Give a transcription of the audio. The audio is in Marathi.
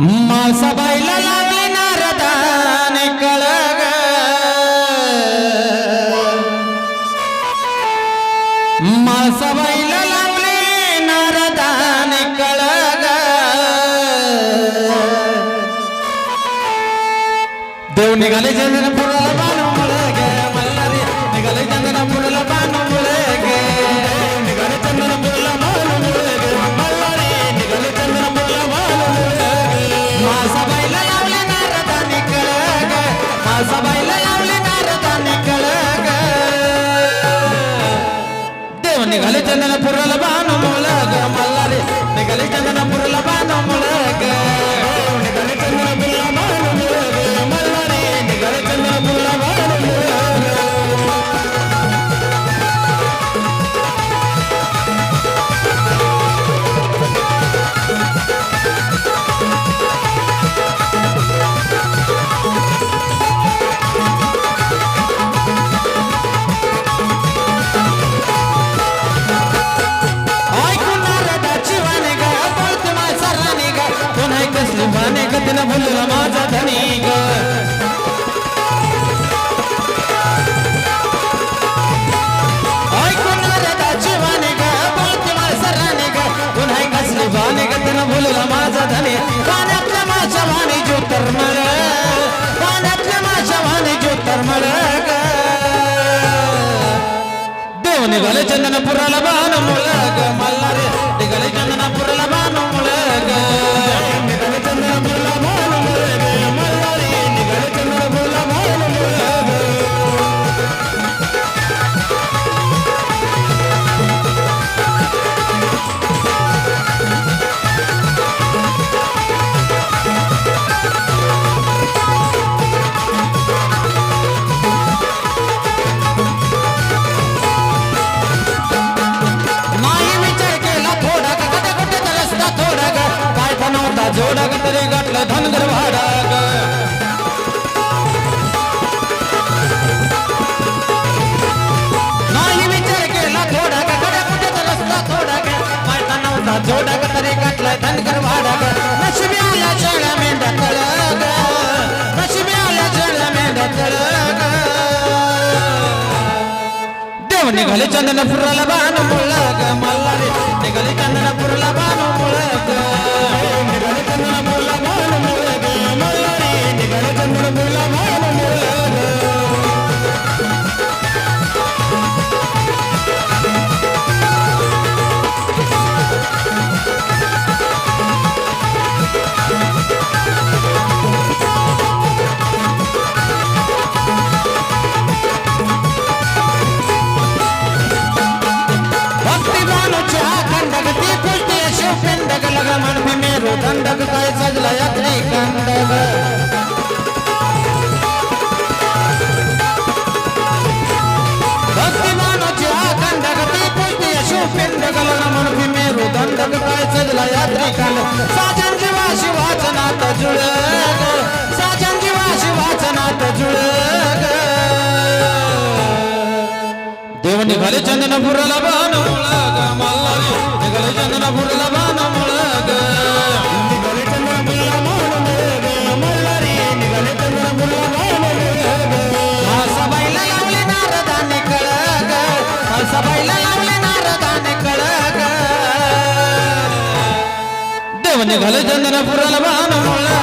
माळसाबाईला लागली नारदाने कळग. माळसाबाईला लागली नारदाने कळग. देव निघाले चंद्रपुराला देव निघाले चंद्रपुराला बाणू मुळे गे मल्हारी निघाले चंद्रपुराला ज्योतिर्मळ ग देव निघाले चंदनपुराला बाण मुळग धनगर भाडा नाही विचार केला थोडा ग कधी कुठे रस्ता थोडा ग काय बनवता जोडा ग तरी गाठलं धनगर भाडा नशिबी आल्या शेळ्या मेंढ्या तळग. ग नशिबी आल्या शेळ्या मेंढ्या तळग. देव निघाले चंदनपुराला बाण मुळग. मल्हारी निघाले चंदनपुराला पुष्टी शिवपिंडक लग दंडक काय सजला यात्रे साजन जीवा शिवाचनात जुळ साजन जीवा जुळ देव निघाले चंदनपुराला बाण. निघाले चंदनपुराला कळग देव निघाले चंदनपुराला बाण मुळग